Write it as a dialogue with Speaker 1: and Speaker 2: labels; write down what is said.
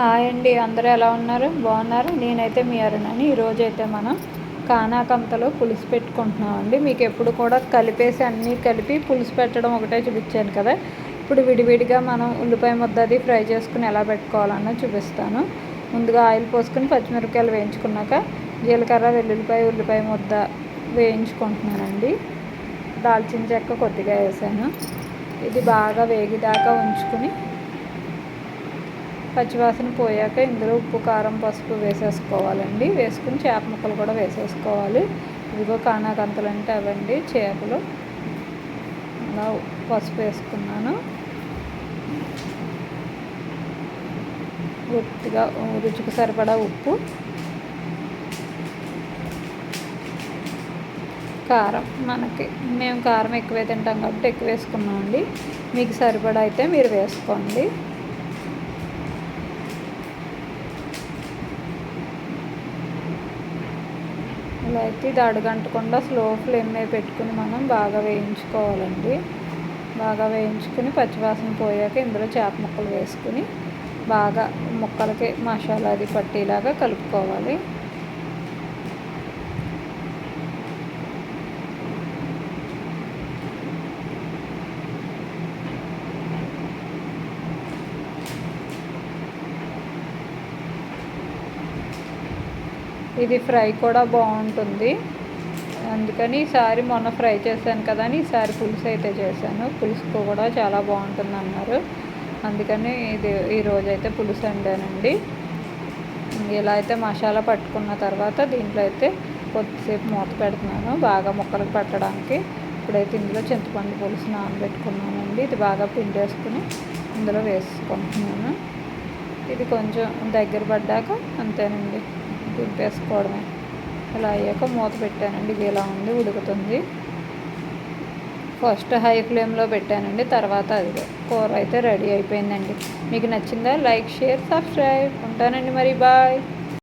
Speaker 1: Hi అండి అందరూ ఎలా ఉన్నారు? బాగున్నారు? నేనైతే మీ అరుణని ఈరోజు అయితే మనం కానాకంతలో పులుసు పెట్టుకుంటున్నామండి మీకు ఎప్పుడు కూడా కలిపేసి అన్నీ కలిపి పులుసు పెట్టడం ఒకటే చూపించాను కదా. ఇప్పుడు విడివిడిగా మనం ఉల్లిపాయ ముద్ద అది ఫ్రై చేసుకుని ఎలా పెట్టుకోవాలన్నా చూపిస్తాను. ముందుగా ఆయిల్ పోసుకొని పచ్చిమిరపకాయలు వేయించుకున్నాక జీలకర్ర వెల్లుల్లిపాయ ఉల్లిపాయ ముద్ద వేయించుకుంటున్నానండి. దాల్చిన చెక్క కొద్దిగా వేసాను. ఇది బాగా వేగిదాకా ఉంచుకుని పచ్చివాసన పోయాక ఇందులో ఉప్పు కారం పసుపు వేసేసుకోవాలండి. వేసుకుని చేప ముక్కలు కూడా వేసేసుకోవాలి. ఇదిగో కానాకంతలు అంటే అవండి చేపలు. అలా పసుపు వేసుకున్నాను. ఉత్తిగా రుచికి సరిపడా ఉప్పు కారం. మనకి మేము కారం ఎక్కువే తింటాం కాబట్టి ఎక్కువ వేసుకున్నాం అండి మీకు సరిపడా అయితే మీరు వేసుకోండి. ఇలా అయితే ఇది అడగంటకుండా స్లో ఫ్లేమ్ మీద పెట్టుకుని మనం బాగా వేయించుకోవాలండి. బాగా వేయించుకుని పచ్చివాసన పోయాక ఇందులో చేప ముక్కలు వేసుకుని బాగా ముక్కలకి మసాలా అది పట్టేలాగా కలుపుకోవాలి. ఇది ఫ్రై కూడా బాగుంటుంది. అందుకని ఈసారి మొన్న ఫ్రై చేశాను కదా అని ఈసారి పులుసు అయితే చేశాను. పులుసు కూడా చాలా బాగుంటుంది అన్నారు. అందుకని ఇది ఈరోజు అయితే పులుసు వండానండి. ఇలా అయితే మసాలా పట్టుకున్న తర్వాత దీంట్లో అయితే కొద్దిసేపు మూత పెడుతున్నాను. బాగా ముక్కలకు పెట్టడానికి. ఇప్పుడైతే ఇందులో చింతపండు పులుసు నానబెట్టుకున్నానండి. ఇది బాగా పిండేసుకుని ఇందులో వేసుకుంటున్నాను. ఇది కొంచెం దగ్గర పడ్డాక అంతేనండి. దింపేసుకోవడమే. ఇలా అయ్యాక మూత పెట్టానండి. ఇది ఇలా ఉంది ఉడుకుతుంది. ఫస్ట్ హై ఫ్లేమ్లో పెట్టానండి. తర్వాత అది కూర అయితే రెడీ అయిపోయిందండి. మీకు నచ్చిందా లైక్ షేర్ సబ్స్క్రైబ్. ఉంటానండి మరి. బాయ్.